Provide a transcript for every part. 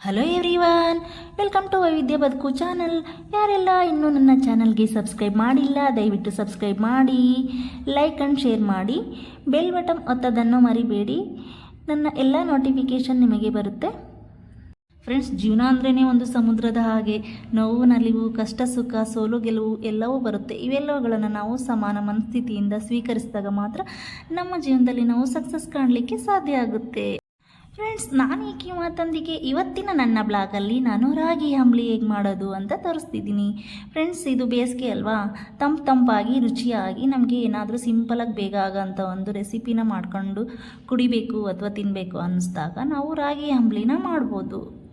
Hello everyone welcome to ವೈವಿಧ್ಯ ಬದುಕು channel ಯಾರೆಲ್ಲ ಇನ್ನೂ ನನ್ನ ಚಾನಲ್ಗೆ ಸಬ್ಸ್ಕ್ರೈಬ್ ಮಾಡಿಲ್ಲ, ದಯವಿಟ್ಟು ಸಬ್ಸ್ಕ್ರೈಬ್ ಮಾಡಿ ಲೈಕ್ ಆ್ಯಂಡ್ ಶೇರ್ ಮಾಡಿ. ಬೆಲ್ ಬಟನ್ ಒತ್ತದನ್ನು ಮರಿಬೇಡಿ. ನನ್ನ ಎಲ್ಲ ನೋಟಿಫಿಕೇಷನ್ ನಿಮಗೆ ಬರುತ್ತೆ. ಫ್ರೆಂಡ್ಸ್ ಜೀವನ ಅಂದ್ರೇ ಒಂದು ಸಮುದ್ರದ ಹಾಗೆ. ನೋವು, ನಲಿವು, ಕಷ್ಟ, ಸುಖ, ಸೋಲು, ಗೆಲುವು ಎಲ್ಲವೂ ಬರುತ್ತೆ. ಇವೆಲ್ಲವುಗಳನ್ನು ನಾವು ಸಮಾನ ಮನಸ್ಥಿತಿಯಿಂದ ಸ್ವೀಕರಿಸಿದಾಗ ಮಾತ್ರ ನಮ್ಮ ಜೀವನದಲ್ಲಿ ನಾವು ಸಕ್ಸಸ್ ಕಾಣಲಿಕ್ಕೆ ಸಾಧ್ಯ ಆಗುತ್ತೆ. ಫ್ರೆಂಡ್ಸ್ ನಾನು ಈ ಈ ಮಾತೊಂದಿಗೆ ಇವತ್ತಿನ ನನ್ನ ಬ್ಲಾಗಲ್ಲಿ ನಾನು ರಾಗಿ ಅಂಬ್ಲಿ ಹೇಗೆ ಮಾಡೋದು ಅಂತ ತೋರಿಸ್ತಿದ್ದೀನಿ. ಫ್ರೆಂಡ್ಸ್ ಇದು ಬೇಸಿಗೆ ಅಲ್ವಾ? ತಂಪು ತಂಪಾಗಿ, ರುಚಿಯಾಗಿ ನಮಗೆ ಏನಾದರೂ ಸಿಂಪಲಾಗಿ ಬೇಗ ಆಗೋಂಥ ಒಂದು ರೆಸಿಪಿನ ಮಾಡಿಕೊಂಡು ಕುಡಿಬೇಕು ಅಥವಾ ತಿನ್ನಬೇಕು ಅನ್ನಿಸ್ದಾಗ ನಾವು ರಾಗಿ ಅಂಬ್ಲಿನ ಮಾಡ್ಬೋದು.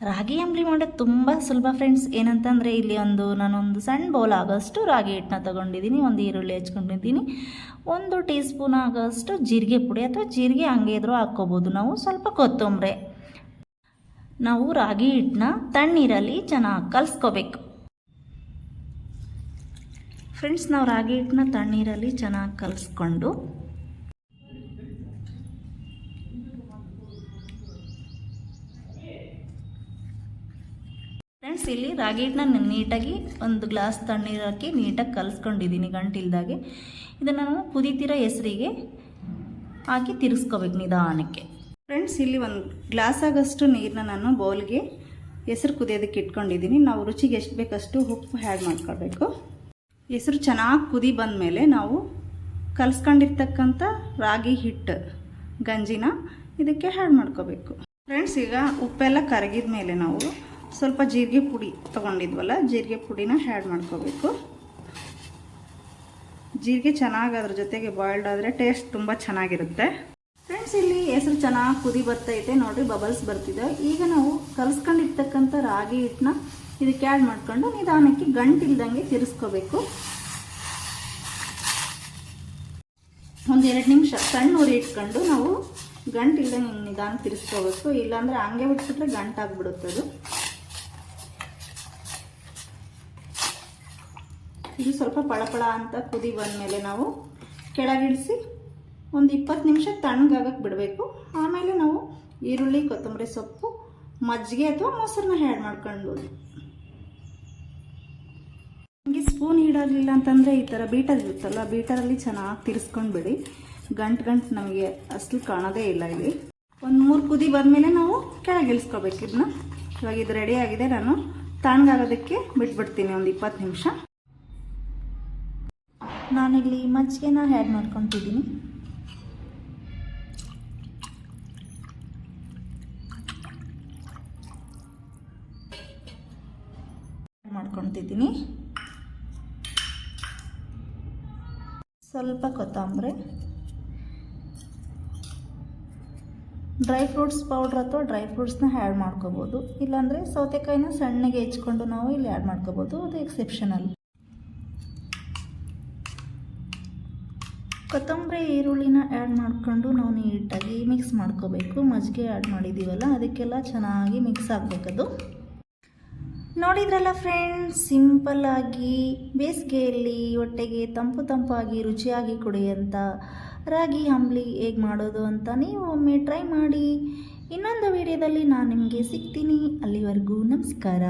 ರಾಗಿ ಅಂಬ್ಲಿ ಮಾಡೋದು ತುಂಬ ಸುಲಭ ಫ್ರೆಂಡ್ಸ್ ಏನಂತಂದರೆ ಇಲ್ಲಿ ಒಂದು, ನಾನೊಂದು ಸಣ್ಣ ಬೌಲ್ ಆಗೋಷ್ಟು ರಾಗಿ ಹಿಟ್ಟನ್ನ ತೊಗೊಂಡಿದ್ದೀನಿ. ಒಂದು ಈರುಳ್ಳಿ ಹಚ್ಕೊಂಡಿದ್ದೀನಿ ಒಂದು ಟೀ ಸ್ಪೂನ್ ಆಗೋಷ್ಟು ಜೀರಿಗೆ ಪುಡಿ ಅಥವಾ ಜೀರಿಗೆ ಹಂಗೆ ಇದ್ರೂ ಹಾಕ್ಕೋಬೋದು. ನಾವು ಸ್ವಲ್ಪ ಕೊತ್ತಂಬರಿ. ನಾವು ರಾಗಿ ಹಿಟ್ಟನ್ನ ತಣ್ಣೀರಲ್ಲಿ ಚೆನ್ನಾಗಿ ಕಲಿಸ್ಕೋಬೇಕು. ಫ್ರೆಂಡ್ಸ್ ನಾವು ರಾಗಿ ಹಿಟ್ಟನ್ನ ತಣ್ಣೀರಲ್ಲಿ ಚೆನ್ನಾಗಿ ಕಲಿಸ್ಕೊಂಡು ಫ್ರೆಂಡ್ಸ್ ಇಲ್ಲಿ ರಾಗಿ ಹಿಟ್ಟನ್ನ ನೀಟಾಗಿ ಒಂದು ಗ್ಲಾಸ್ ತಣ್ಣೀರು ಹಾಕಿ ನೀಟಾಗಿ ಕಲಿಸ್ಕೊಂಡಿದ್ದೀನಿ ಗಂಟಿಲ್ದಾಗೆ. ಇದನ್ನು ನಾವು ಕುದೀತಿರೋ ಹೆಸರಿಗೆ ಹಾಕಿ ತಿರುಗಿಸ್ಕೋಬೇಕು ನಿಧಾನಕ್ಕೆ. ಫ್ರೆಂಡ್ಸ್ ಇಲ್ಲಿ ಒಂದು ಗ್ಲಾಸ್ ಆಗಷ್ಟು ನೀರನ್ನ ನಾನು ಬೌಲ್ಗೆ ಹೆಸರು ಕುದಿಯೋದಕ್ಕೆ ಇಟ್ಕೊಂಡಿದ್ದೀನಿ ನಾವು ರುಚಿಗೆ ಎಷ್ಟು ಬೇಕಷ್ಟು ಉಪ್ಪು ಹ್ಯಾಡ್ ಮಾಡ್ಕೊಳ್ಬೇಕು. ಹೆಸರು ಚೆನ್ನಾಗಿ ಕುದಿ ಬಂದಮೇಲೆ ನಾವು ಕಲಿಸ್ಕೊಂಡಿರ್ತಕ್ಕಂಥ ರಾಗಿ ಹಿಟ್ಟು, ಗಂಜಿನ ಇದಕ್ಕೆ ಹ್ಯಾಡ್ ಮಾಡ್ಕೋಬೇಕು ಫ್ರೆಂಡ್ಸ್ ಈಗ ಉಪ್ಪೆಲ್ಲ ಕರಗಿದ ಮೇಲೆ ನಾವು ಸ್ವಲ್ಪ ಜೀರಿಗೆ ಪುಡಿ ತೊಗೊಂಡಿದ್ವಲ್ಲ, ಜೀರಿಗೆ ಪುಡಿನ ಆ್ಯಡ್ ಮಾಡ್ಕೋಬೇಕು. ಜೀರಿಗೆ ಚೆನ್ನಾಗಿ ಅದ್ರ ಜೊತೆಗೆ ಬಾಯ್ಲ್ಡ್ ಆದರೆ ಟೇಸ್ಟ್ ತುಂಬ ಚೆನ್ನಾಗಿರುತ್ತೆ. ಫ್ರೆಂಡ್ಸ್ ಇಲ್ಲಿ ಹೆಸರು ಚೆನ್ನಾಗಿ ಕುದಿ ಬರ್ತೈತೆ. ನೋಡಿ ಬಬಲ್ಸ್ ಬರ್ತಿದೆ. ಈಗ ನಾವು ಕಲಸ್ಕೊಂಡಿರ್ತಕ್ಕಂಥ ರಾಗಿ ಹಿಟ್ಟನ್ನ ಇದಕ್ಕೆ ಆ್ಯಡ್ ಮಾಡ್ಕೊಂಡು ನಿಧಾನಕ್ಕೆ ಗಂಟಿಲ್ದಂಗೆ ತಿರ್ಸ್ಕೋಬೇಕು. ಒಂದು ಎರಡು ನಿಮಿಷ ಸಣ್ಣ ಉರಿ ಇಟ್ಕೊಂಡು ನಾವು ಗಂಟಿಲ್ದಂಗೆ ನಿಧಾನ ತಿರ್ಸ್ಕೋಬೇಕು. ಇಲ್ಲಾಂದರೆ ಹಂಗೆ ಬಿಟ್ಬಿಟ್ರೆ ಗಂಟಾಗ್ಬಿಡುತ್ತದು. ಇದು ಸ್ವಲ್ಪ ಪಳಪಳ ಅಂತ ಕುದಿ ಬಂದಮೇಲೆ ನಾವು ಕೆಳಗಿಳಿಸಿ ಒಂದು ಇಪ್ಪತ್ತು ನಿಮಿಷ ತಣ್ಣಗಾಗಕ್ಕೆ ಬಿಡಬೇಕು. ಆಮೇಲೆ ನಾವು ಈರುಳ್ಳಿ, ಕೊತ್ತಂಬರಿ ಸೊಪ್ಪು, ಮಜ್ಜಿಗೆ ಅಥವಾ ಮೊಸರನ್ನ ಹ್ಯಾಡ್ ಮಾಡ್ಕೊಳ್ಬೋದು. ನಿಮಗೆ ಸ್ಪೂನ್ ಇಡಲಿಲ್ಲ ಅಂತಂದರೆ ಈ ಥರ ಬೀಟರ್ ಇರುತ್ತಲ್ಲ ಬೀಟರಲ್ಲಿ ಚೆನ್ನಾಗಿ ತಿರ್ಸ್ಕೊಂಡು ಬಿಡಿ ಗಂಟು ಗಂಟು ನಮಗೆ ಅಷ್ಟು ಕಾಣೋದೇ ಇಲ್ಲ ಇಲ್ಲಿ. ಒಂದು ಮೂರು ಕುದಿ ಬಂದಮೇಲೆ ನಾವು ಕೆಳಗಿಳಿಸ್ಕೋಬೇಕು ಇದನ್ನ ಇವಾಗ ಇದು ರೆಡಿ ಆಗಿದೆ, ನಾನು ತಣ್ಣಗಾಗೋದಕ್ಕೆ ಬಿಟ್ಬಿಡ್ತೀನಿ ಒಂದು ಇಪ್ಪತ್ತು ನಿಮಿಷ. ನಾನಿಲ್ಲಿ ಮಜ್ಜಿಗೆನ ಆ್ಯಡ್ ಮಾಡ್ಕೊತಿದ್ದೀನಿ. ಮಾಡ್ಕೊತಿದ್ದೀನಿ. ಸ್ವಲ್ಪ ಕೊತ್ತಂಬರಿ. ಡ್ರೈ ಫ್ರೂಟ್ಸ್ ಪೌಡ್ರ್ ಅಥವಾ ಡ್ರೈ ಫ್ರೂಟ್ಸ್ನ ಆ್ಯಡ್ ಮಾಡ್ಕೋಬೋದು. ಇಲ್ಲಾಂದರೆ ಸೌತೆಕಾಯಿನ ಸಣ್ಣಗೆ ಹೆಚ್ಕೊಂಡು ನಾವು ಇಲ್ಲಿ ಆ್ಯಡ್ ಮಾಡ್ಕೋಬೋದು. ಅದು ಎಕ್ಸೆಪ್ಷನಲ್ ಕೊತ್ತಂಬರಿ ಈರುಳ್ಳಿನ ಆ್ಯಡ್ ಮಾಡಿಕೊಂಡು ನಾವು ನೀಟಾಗಿ ಮಿಕ್ಸ್ ಮಾಡ್ಕೋಬೇಕು. ಮಜ್ಜಿಗೆ ಆ್ಯಡ್ ಮಾಡಿದ್ದೀವಲ್ಲ ಅದಕ್ಕೆಲ್ಲ ಚೆನ್ನಾಗಿ ಮಿಕ್ಸ್ ಆಗಬೇಕದು ನೋಡಿದ್ರಲ್ಲ ಫ್ರೆಂಡ್ಸ್ ಸಿಂಪಲ್ಲಾಗಿ ಬೇಸಿಗೆಯಲ್ಲಿ ಹೊಟ್ಟೆಗೆ ತಂಪು ತಂಪಾಗಿ ರುಚಿಯಾಗಿ ಕುಡಿಯೋಂಥ ರಾಗಿ ಅಂಬ್ಲಿ ಹೇಗೆ ಮಾಡೋದು ಅಂತ ನೀವು ಒಮ್ಮೆ ಟ್ರೈ ಮಾಡಿ. ಇನ್ನೊಂದು ವಿಡಿಯೋದಲ್ಲಿ ನಾನು ನಿಮಗೆ ಸಿಗ್ತೀನಿ. ಅಲ್ಲಿವರೆಗೂ ನಮಸ್ಕಾರ.